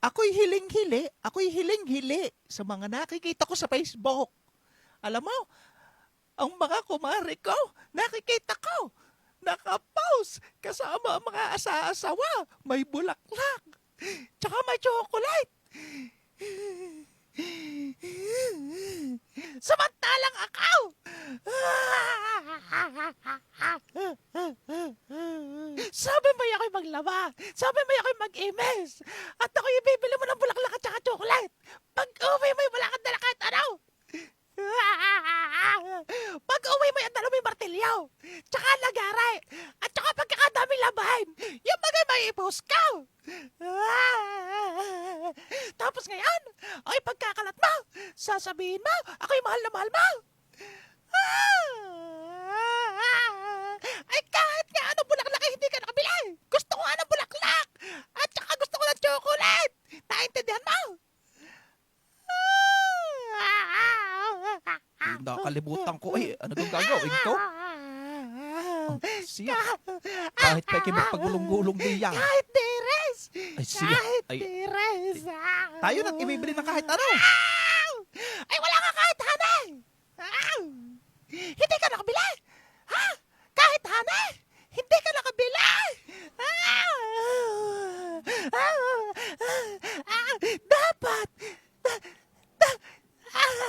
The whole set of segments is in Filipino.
Ako'y hiling-hili, ako'y hiling-hili sa mga nakikita ko sa Facebook. Alam mo, ang mga kumari ko, nakikita ko, nakapost kasama ang mga asa-asawa, may bulaklak, tsaka may chocolate. Samantalang sabi mo ako'y maglaba, sabi mo ako'y mag-imes, at ako'y ibibili mo ng bulaklak at tsaka chocolate. Pag uwi mo, wala kang dala kahit ano. Pag uwi mo, yung dala mo yung martilyo, tsaka lagare, at tsaka pagkakadami labahin, yung bagay may i-post ka. Tapos ngayon, ay pagkakalat mo, sasabihin mo, ako'y mahal na mahal mo kahit nga ano bulaklak ay hindi ka nakabili. Gusto ko nga ng bulaklak. At saka gusto ko ng chocolate. Naintindihan mo? Nakalimutan ko eh. Ano kang gagawin ko? Siya. Kahit pa kayo magpagulong-gulong diyan. Kahit deres. Ay, siya. Kahit Ay, deres. tayo na't ibibili ng kahit ano. Ay wala ka kahit hanay. Hindi ka nakabili. Ha? Kahit hanay. Hindi ka nakabili. Dapat.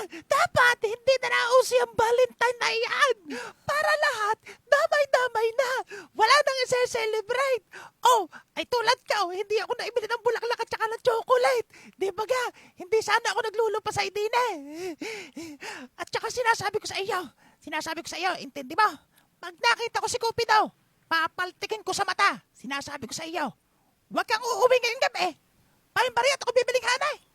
Da- da- dapat hindi na nauso yung Valentine na iyan. Para lahat, damay-damay na. Wala nang isa-celebrate. Oh, ay tulad ka, oh, hindi ako naibili ng bulaklak at saka ng chocolate. Di ba ga? Hindi sana ako naglulupa sa idine. At saka sinasabi ko sa iyo, sinasabi ko sa iyo, intindi mo? Pag nakita ko si Cupido, papaltikin ko sa mata. Sinasabi ko sa iyo, huwag kang uuwi ngayong gabi. Paimbari at ako bibiling hanay.